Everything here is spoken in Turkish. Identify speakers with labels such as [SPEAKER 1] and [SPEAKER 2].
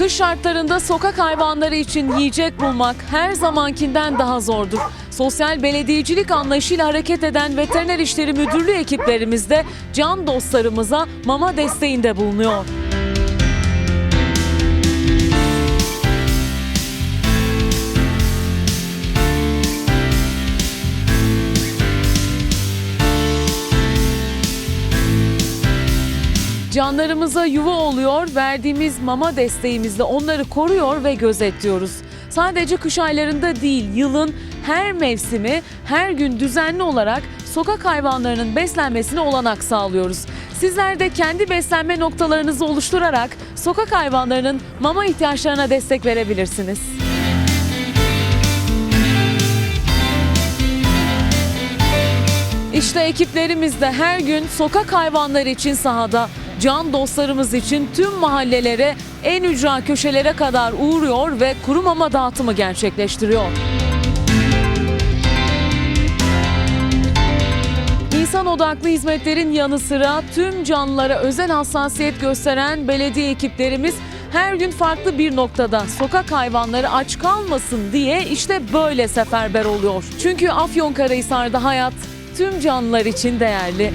[SPEAKER 1] Kış şartlarında sokak hayvanları için yiyecek bulmak her zamankinden daha zordur. Sosyal belediyecilik anlayışıyla hareket eden Veteriner İşleri Müdürlüğü ekiplerimiz de can dostlarımıza mama desteğinde bulunuyor. Canlarımıza yuva oluyor, verdiğimiz mama desteğimizle onları koruyor ve gözetliyoruz. Sadece kış aylarında değil, yılın her mevsimi, her gün düzenli olarak sokak hayvanlarının beslenmesine olanak sağlıyoruz. Sizler de kendi beslenme noktalarınızı oluşturarak sokak hayvanlarının mama ihtiyaçlarına destek verebilirsiniz. İşte ekiplerimiz de her gün sokak hayvanları için sahada, can dostlarımız için tüm mahallelere, en ücra köşelere kadar uğruyor ve kuru mama dağıtımı gerçekleştiriyor. İnsan odaklı hizmetlerin yanı sıra tüm canlılara özel hassasiyet gösteren belediye ekiplerimiz her gün farklı bir noktada sokak hayvanları aç kalmasın diye işte böyle seferber oluyor. Çünkü Afyonkarahisar'da hayat tüm canlılar için değerli.